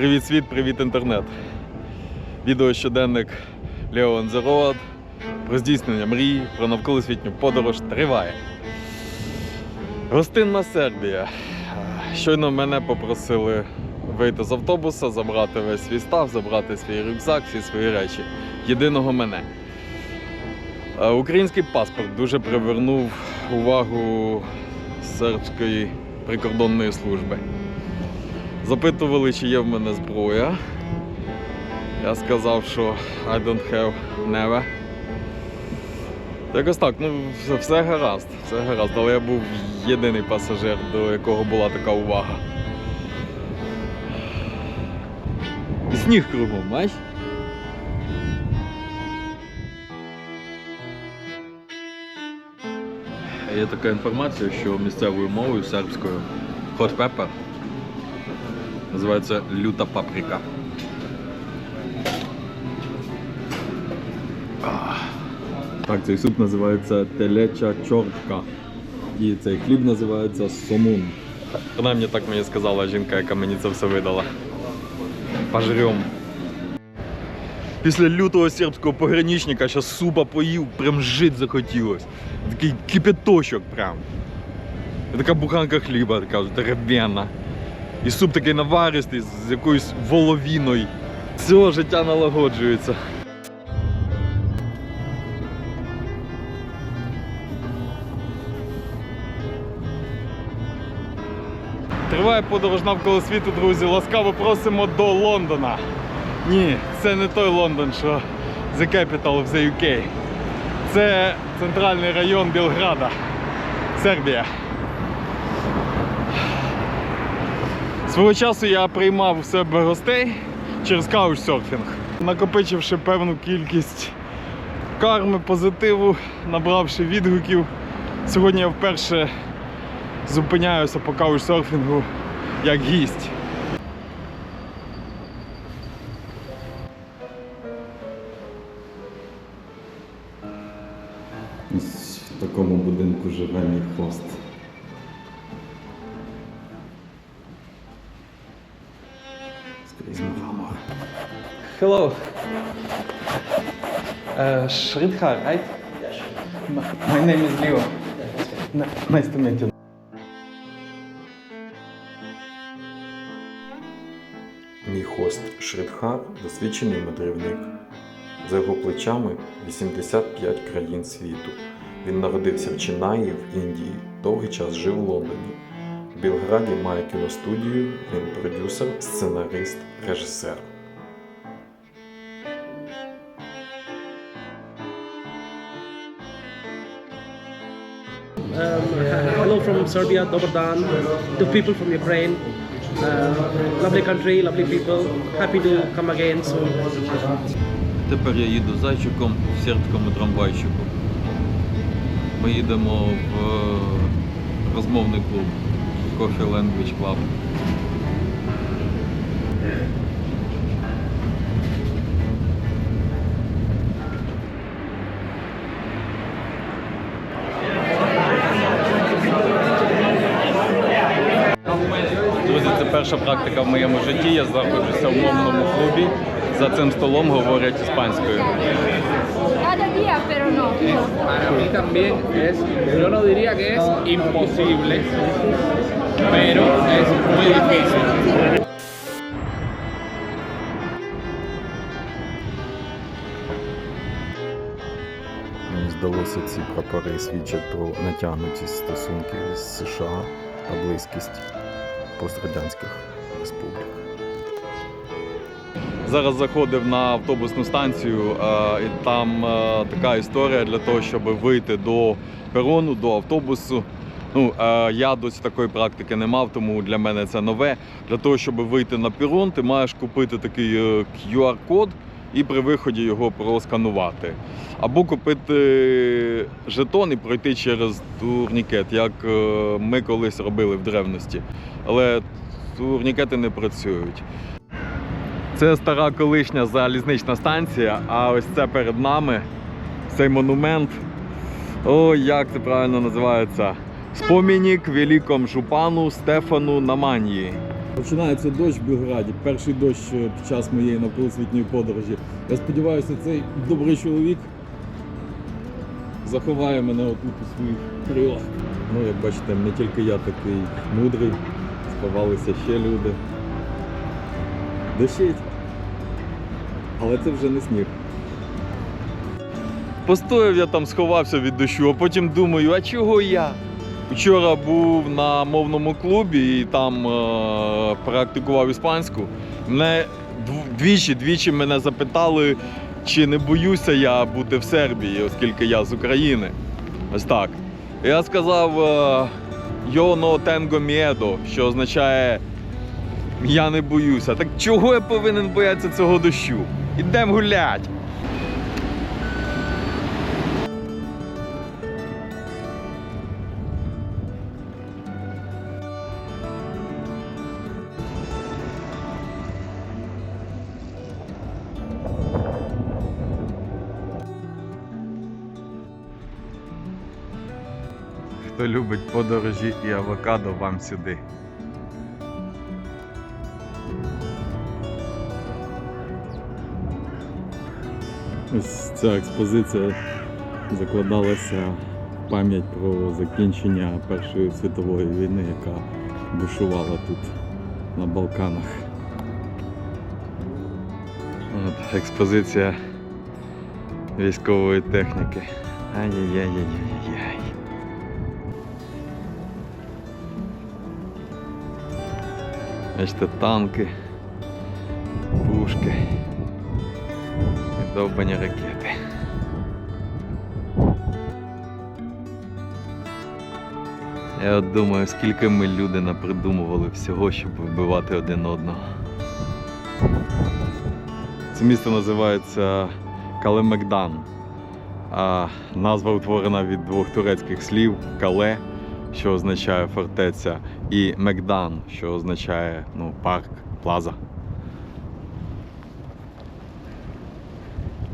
Привіт світ, привіт інтернет. Відео щоденник the Road про здійснення мрій, про навколосвітню подорож триває. Гостинна Сербія. Щойно мене попросили вийти з автобуса, забрати весь свій став, забрати свій рюкзак, всі свої речі. Єдиного мене. Е, Український паспорт дуже привернув увагу сербської прикордонної служби. Запитували, чи є в мене зброя. Я сказав, що I don't have never. Якось так, ну все- гаразд, все гаразд, але я був єдиний пасажир, до якого була така увага. Сніг кругом, бач? Є така інформація, що місцевою мовою сербською hot pepper називається люта паприка. Так, цей суп називається телеча чорка. І цей хліб називається сомун. Принаймні так мені сказала жінка, яка мені це все видала. Пожрем. Після лютого сербського пограничника ще супа поїв, прям жить захотілось. Такий кипяточок прям. Така буханка хліба, така дерев'яна. І суп такий наваристий з якоюсь воловіною. Все життя налагоджується. Триває подорож навколо світу, друзі. Ласкаво просимо до Лондона. Ні, це не той Лондон, що The Capital of the UK. Це центральний район Білграда, Сербія. Свого часу я приймав у себе гостей через каучсерфінг. Накопичивши певну кількість карми, позитиву, набравши відгуків. Сьогодні я вперше зупиняюся по каучсерфінгу як гість. В такому будинку живе мій хост. Hello. Uh, Shridhar, right? My- My name is Leo. Nice to meet you. Мій хост Шридхар досвідчений мандрівник. За його плечами 85 країн світу. Він народився в Чинаї в Індії, довгий час жив в Лондоні. В Білграді має кіностудію, він продюсер, сценарист, режисер. Hello from Serbia, Dobar dan, to people from Ukraine. Uh, lovely country, lovely people. Happy to come again soon. Тепер я їду зайчиком в сербському трамвайчику. Ми їдемо в е, розмовний клуб Coffee Language Club. Перша практика в моєму житті. Я знаходжуся в мовному клубі. За цим столом говорять іспанською. Cada día, pero no. Para mí también es, yo no diría que es imposible, pero es muy difícil. Мені здалося, ці прапори свідчать про натягнутість стосунків з США та близькість пострадянських республік. Зараз заходив на автобусну станцію, е, і там е, така історія для того, щоб вийти до перону, до автобусу. Ну, е, я досі такої практики не мав, тому для мене це нове. Для того, щоб вийти на перон, ти маєш купити такий QR-код і при виході його просканувати. Або купити жетон і пройти через турнікет, як ми колись робили в древності. Але турнікети не працюють. Це стара колишня залізнична станція, а ось це перед нами цей монумент. О, як це правильно називається? Спомінік великому жупану Стефану Наманії. Починається дощ в Білграді. Перший дощ е, під час моєї навколосвітньої подорожі. Я сподіваюся, цей добрий чоловік заховає мене отут у своїх крилах. Ну, як бачите, не тільки я такий мудрий, сховалися ще люди. Дощить. Але це вже не сніг. Постояв я там, сховався від дощу, а потім думаю, а чого я? Вчора був на мовному клубі і там е, практикував іспанську. Мене дв- двічі, двічі мене запитали, чи не боюся я бути в Сербії, оскільки я з України. Ось так. Я сказав е, «Yo no tengo miedo», що означає я не боюся. Так чого я повинен боятися цього дощу? Ідемо гулять. Хто любить подорожі і авокадо, вам сюди. Ось ця експозиція закладалася в пам'ять про закінчення Першої світової війни, яка бушувала тут на Балканах. От, експозиція військової техніки. Ай-яй-яй-яй-яй-яй. Бачите, танки, пушки і довбані ракети. Я от думаю, скільки ми люди напридумували всього, щоб вбивати один одного. Це місто називається Калемегдан. А назва утворена від двох турецьких слів Кале, що означає фортеця, і Мегдан, що означає ну, парк, плаза.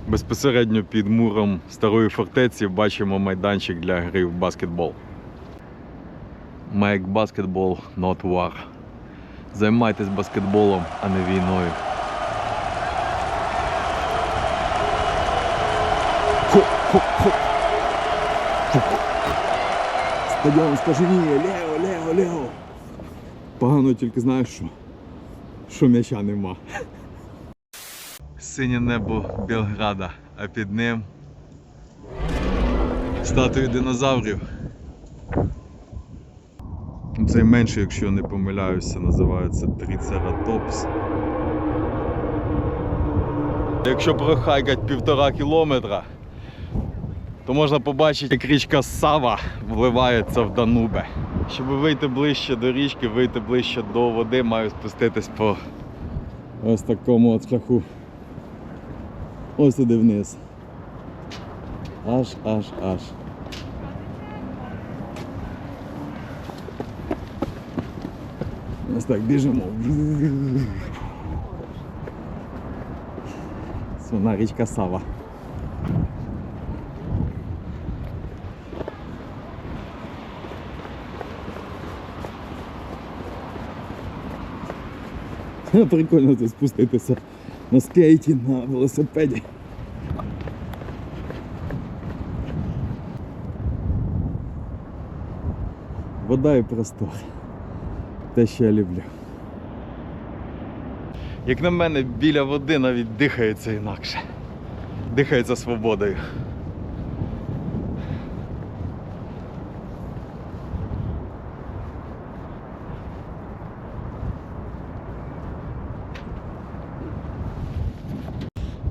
Безпосередньо під муром старої фортеці бачимо майданчик для гри в баскетбол. Make basketball, not war. Займайтесь баскетболом, а не війною. Стадіон скажені, Лео, Лео, Лео. Погано тільки знаєш, що, що м'яча нема. Синє небо Білграда, а під ним статуї динозаврів. Цей менший, якщо не помиляюся, називається Трицератопс. Якщо прохайкати півтора кілометра, то можна побачити, як річка Сава вливається в Данубе. Щоб вийти ближче до річки, вийти ближче до води, маю спуститись по ось такому от шляху. Ось туди вниз. Аж, аж, аж. Ось так біжимо. Вона річка Сава. Прикольно тут спуститися на скейті, на велосипеді. Вода і простор. Те, що я люблю. Як на мене, біля води навіть дихається інакше. Дихається свободою.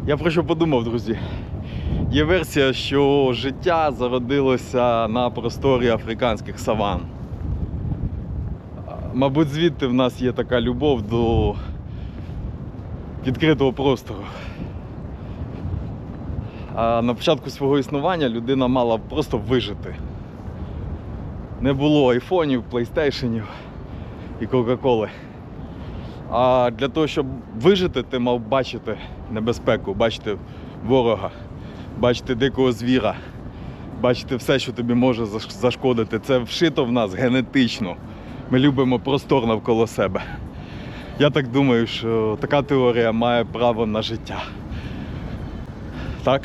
Я про що подумав, друзі. Є версія, що життя зародилося на просторі африканських саван. Мабуть, звідти в нас є така любов до відкритого простору. А на початку свого існування людина мала просто вижити. Не було айфонів, плейстейшенів і Кока-Коли. А для того, щоб вижити, ти мав бачити небезпеку, бачити ворога, бачити дикого звіра, бачити все, що тобі може зашкодити. Це вшито в нас генетично. Ми любимо простор навколо себе. я так думаю, що така теорія має право на життя. Так?